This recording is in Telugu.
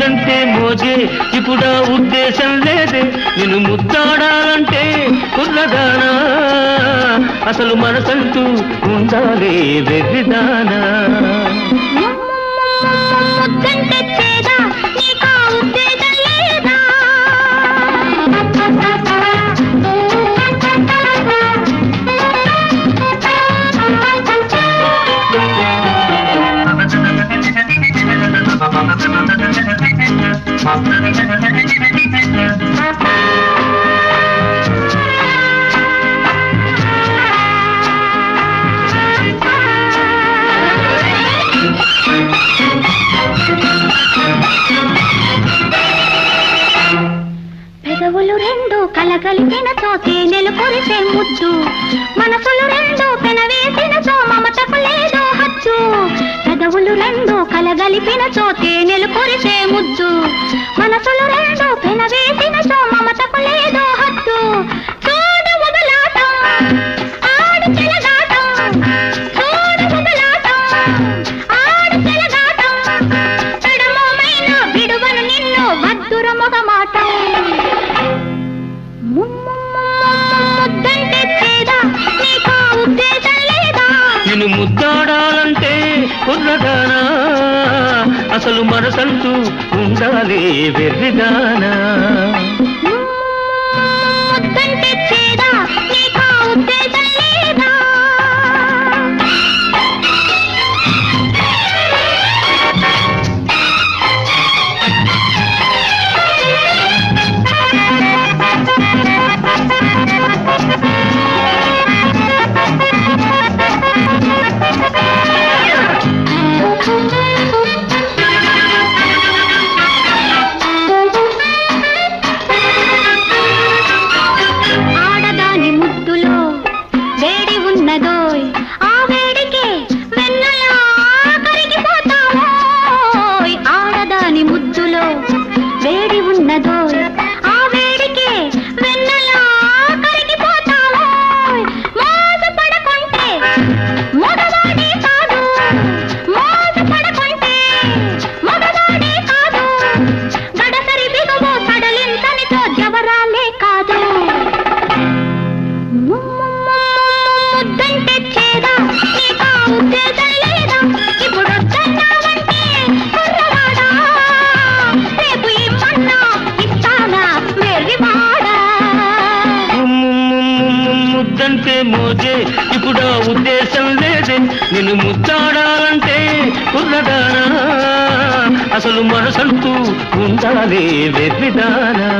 లేదంటే మోజే ఇప్పుడు ఉద్దేశం లేదే. నిన్ను ముద్దాడాలంటే కుర్రదానా అసలు మనసంటూ ఉండాలి వెర్రిదానా? పెదవులు రెండు కలగలిపిన చోతే నెలు కొరిసే ముద్దు మనసులు రెండు పెనవేసిన చో మమతకు లేదో హచ్చు. పెదవులు రెండు కలగలిపిన చోతే నెలు కొరిసే ముద్దు మొగమాటం నిన్ను ముద్దాడాలంటే కుర్రదానా అసలు మనసంటూ ఉండాలి వెర్రిదానా? ముద్దంటే మోజే. ఇప్పుడు ఆ ఉద్దేశం లేదే. నిన్ను ముద్దాడాలంటే కుర్రదానా అసలు మనసంటూ ఉండాలి వెర్రిదానా?